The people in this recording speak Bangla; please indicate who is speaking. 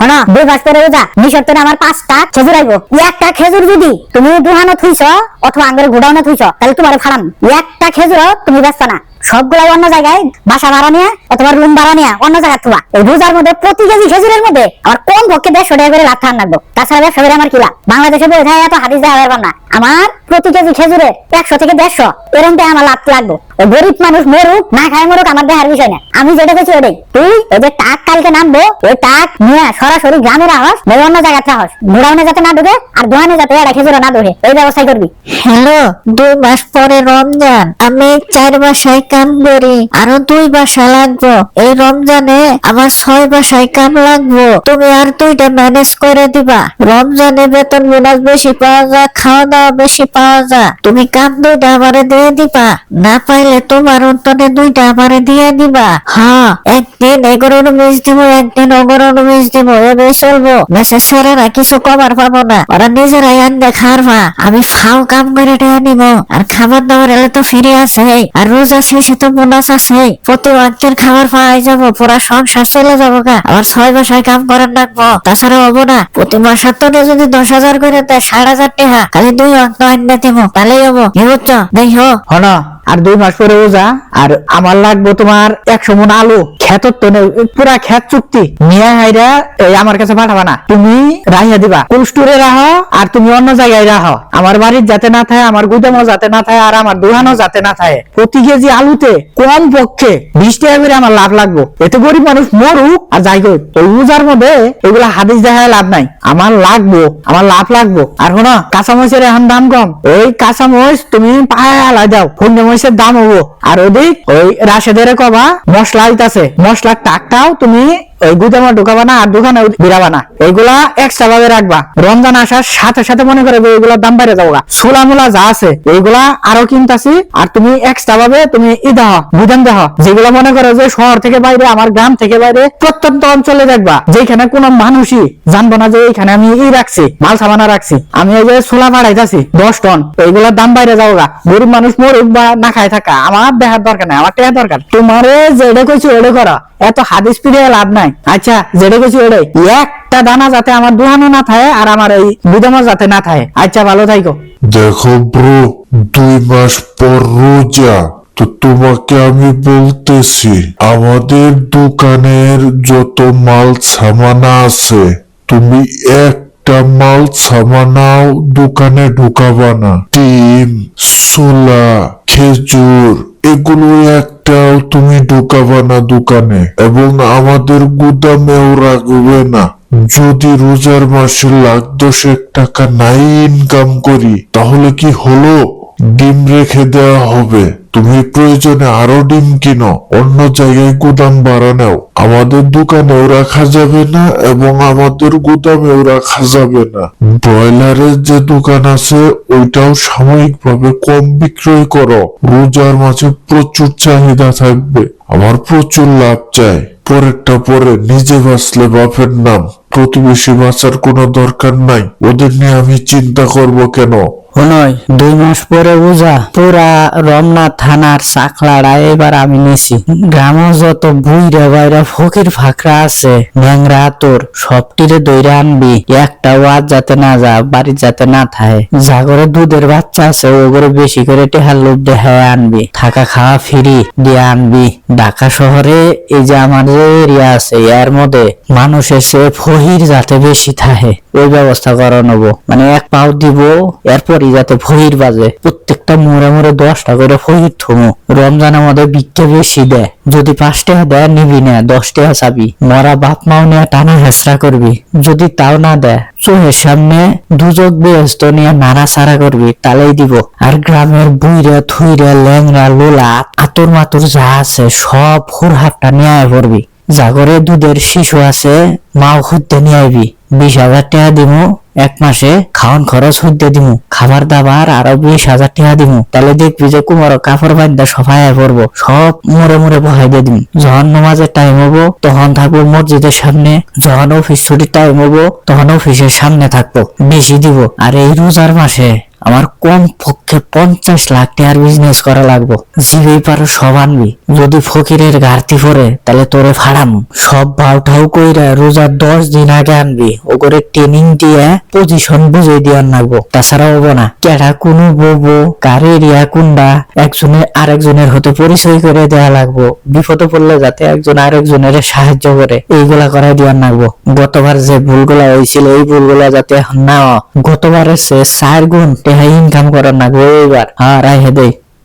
Speaker 1: হনা, দুই মাস রোজা নিশর আমার পাঁচটা খেজুর আইব। একটা খেজুর যদি তুমি দুহানো থুইছ অথবা আঙ্গুরে গুড়ানো থুইছ তাহলে তোমার ফাড়াম। একটা খেজুর তুমি ব্যস্ত না। সবগুলাই অন্য জায়গায়, বাসা ভাড়া নিয়ে, অথবা রুম ভাড়া নিয়ে, অন্য জায়গায় থুবা এই রোজার মধ্যে প্রতি কেজি খেজুরের মধ্যে আমার কোন পক্ষে দেড়শো টাকা করে লাভ থান লাগবো? তাছাড়া ব্যবসা করে আমার কি লাভ? বাংলাদেশে বই এত হাদিস দেওয়া না। আমার প্রতি কেজি খেজুরে একশো থেকে দেড়শো এরকম আমার লাভ লাগবো। গরিব মানুষ মরুক, না খায় মরুক, আমার দেহার বিষয় না। আমি যেটা করছি ওটাই। তুই ওই যে টাক কালকে নামবো, ওই টাক নিয়ে সরাসরি গ্রামের নয় অন্য জায়গায় আহস ঘোড়াউনে যাতে না ঢুকে, আর দোকানে যাতে এটা খেজুরে না ঢুকে এই ব্যবস্থাই করবি।
Speaker 2: হ্যালো দুই মাস পরে রমজান। আমি চার বাসায় কাম করি, আরও দুই বাসা লাগবো। এই রমজানে আমার ছয় বাসায় কাম লাগবো। তুমি আর দুইটা ম্যানেজ করে দিবা। রমজানে বেতন বোনাস বেশি পাওয়া যায়, খাওয়া দাওয়া বেশি পাওয়া যায়। তুমি কাম দুইটা আমারে দিয়ে দিবা। না পাইলে তোমার দুইটা আমারে দিয়ে দিবা। হ্যাঁ। একদিন এগারো মিস দিব একদিন এগারো মিস দিব এভাবে চলবো। মেসেজ স্যারেরা কিছু কমার পাবো না। ওরা নিজেরাই আনবে খারবা আমি ফাও কাম করে টেনে নিব। আর খাবার দাবার এলে তো ফিরে আছে আর রোজা শেষে তো বোনাস আছে প্রতি ওয়াক্তের খাবার পাওয়াই যাব পুরা সংসার চলে যাব গা। আবার ছয় মাসে কাম করেন রাখব তাছাড়া হব না। প্রতি মাসের তো যদি দশ হাজার করে দেয় ষাট হাজার টাকা খালি দুই অক্ট আনবে দেবো তাহলেই হব। কি বুঝছ দেখো
Speaker 3: হন। আর দুই মাস পরে ওজা আর আমার লাগবো তোমার একশো মন আলু। খেত তো পুরা খেত চুক্তি। নিয়ে হাইরা আমার কাছে পাঠাবা না। তুমি রাহিয়া দিবা। কোল্ড স্টোরে রাহো আর তুমি অন্য জায়গায় রাহো আমার বাড়ির যাতে না থাকে আমার গুদামও যাতে না থাকে আর আমার দোকানও যাতে না থাকে প্রতি কেজি আলুতে কম পক্ষে বিশ টাকা করে আমার লাভ লাগবো। এতে গরিব মানুষ মরুক আর যাই হোক ওই রোজার মধ্যে এগুলা হাদিস দেখায় লাভ নাই। আমার লাগবো আমার লাভ লাগবো। আর শোনো কাঁচামরিচের এখন দাম কম। ওই কাঁচা কাঁচামরিচ তুমি পায়ে আলাই দাও। ফুন্ডে মরিচের দাম হব। আর ওদিক ওই রাশেদের কবা মশলা হইতাছে মশলার টাকটাও তুমি ওই গুদামে ঢুকাবা না আর দোকানে বিরাবা না। এগুলা এক্সট্রা ভাবে রাখবা। রমজান আসার সাথে সাথে মনে করে এগুলোর দাম বাইরে যাওগা সোলা মোলা যা আছে এইগুলা আরও কিনতাছি আর তুমি এক্সট্রা ভাবে তুমি ই দেহ গুদাম দেহ যেগুলো মনে করো যে শহর থেকে বাইরে, আমার গ্রাম থেকে বাইরে প্রত্যন্ত অঞ্চলে দেখবা। যেখানে কোনো মানুষই জানব না যে এইখানে আমি ই রাখছি মাল সামানা রাখছি। আমি এই যে সোলা বাড়াইতাছি, দশ টন এইগুলোর দাম বাইরে যাওগা গরিব মানুষ মরুক বা না খায় থাকা। আমার দেখার দরকার নাই, আমার টেয়ার দরকার। তোমারে যেটা কইছি ওটা করা। এত হাদিস ফিরে লাভ নাই। আচ্ছা যেটা কইছি ওটাই একটা দানা যাতে আমার দুহানো না থাকে আর আমার এই গুদামও যাতে না থাকে। আচ্ছা ভালো থাইকো।
Speaker 4: দেখো ব্রো, দুই মাস পর রোজা। তো তোমাকে আমি বলতেছি, আমাদের দোকানের যত মাল সামানা আছে, তুমি একটা মাল সামানাও দোকানে ঢুকাবা না। ডিম সোলা খেজুর এগুলো একটাও তুমি ঢুকাবা না দোকানে। এবং আমাদের গুদামেও রাখবে না। যদি রোজার মাসে লাখ দশেক টাকা নাই ইনকাম করি, তাহলে কি হলো? ডিম রেখে দেওয়া হবে। তুমি প্রয়োজনে আরও ডিম কিনো, অন্য জায়গায় গুদাম বাড়ানাও আমাদের দোকানেও রাখা যাবে না এবং আমাদের গুদামেও রাখা যাবে না। ব্রয়লারের যে দোকান আছে, ওইটাও সাময়িকভাবে কম বিক্রয় করো। রোজার মাঝে প্রচুর চাহিদা থাকবে। আমার প্রচুর লাভ চাই। পরেরটা পরে নিজে বাঁচলে বাপের নাম। প্রতিবেশী বাঁচার কোনো দরকার নাই। ওদের নিয়ে আমি চিন্তা করব কেন?
Speaker 3: নয় দুই মাস পরে বুঝা পুরা রমনা থানার চাকলাড়া, এবার আমি নিছি। গ্রামে যত বুইরা বাইরা ফকির ফাকরা আছে, ন্যাংরা তোর সবটিরে দইরা আনবি। একটা ওয়াজ যাতে না যা বাড়ি যাতে না থাকে। জাগরে দুধের বাচ্চা আছে ওগুলো বেশি করে টেহার লোভ দেখায় আনবি। থাকা খাওয়া ফ্রি দিয়ে আনবি। ঢাকা শহরে এই যে আমার যে এরিয়া আছে, এর মধ্যে মানুষ এসে ফহির যাতে বেশি থাকে, ওই ব্যবস্থা করা নেব। মানে এক পাও দিব এরপরই যাতে ফহির বাজে। প্রত্যেকটা মোড়ে মোড়ে দশটা করে ফহির থমো। রমজানের মধ্যে বিক্কে বেশি দেয়। যদি পাঁচ টাকা দেয়, নিবি না দশ টাকা চাবি। মরা বাপ মাও নিয়ে টানা হেসরা করবি। যদি তাও না দেয়, চোখের সামনে দুজক ব্যস্ত নিয়ে নাড়াচাড়া করবি, তালেই দিব। আর গ্রামের বুইরা থুইরা ল্যাংরা লোলা, আতর মাতুর যা আছে, সব হুরহাটটা নিয়ে আয় পড়বি জাগরে দুধের শিশু আছে, মাও খুঁজতে নিয়ে আইবি। বিশ হাজার টাকা দিমু এক মাসে খাওয়ান খরচ হইতে দিমু, খাবার দাবার আরও বিশ হাজার টাকা দিমু। তাহলে দেখবি যে কুমার কাপড় বান্ধা সফায় পড়ব, সব মোড়ে মোড়ে বহাই দিয়ে দিমু। যখন নমাজের টাইম হব, তখন থাকব মসজিদের সামনে। যখন অফিস ছুটির টাইম হব, তখন অফিসের সামনে থাকব। বেশি দিব। আর এই রোজার মাসে আমার কম পক্ষে পঞ্চাশ লাখ টাকার বিজনেস করা লাগবো। যেই পারো সব আনবি। যদি ফকিরের ঘাটতি পড়ে, তাহলে তোরে ফাড়াম। সব ভাউটাও কইরা রোজার দশ দিন আগে আনবি। ও করে ট্রেনিং দিয়ে পজিশন বুঝে দিয়ার লাগবো। তাছাড়া হব না। কেডা কোনো ববো কার এরিয়া কোনটা একজনের আরেকজনের হতে পরিচয় করে দেওয়া লাগবো। বিপদে পড়লে যাতে একজন আরেকজনের সাহায্য করে। এইগুলা করাই দেওয়ার লাগবো। গতবার যে ভুলগুলা হয়েছিল এই ভুলগুলা যাতে না। গতবারের সে চার গুণ টেহা ইনকাম করার না গো এবার। হ্যাঁ রাইহে দেই।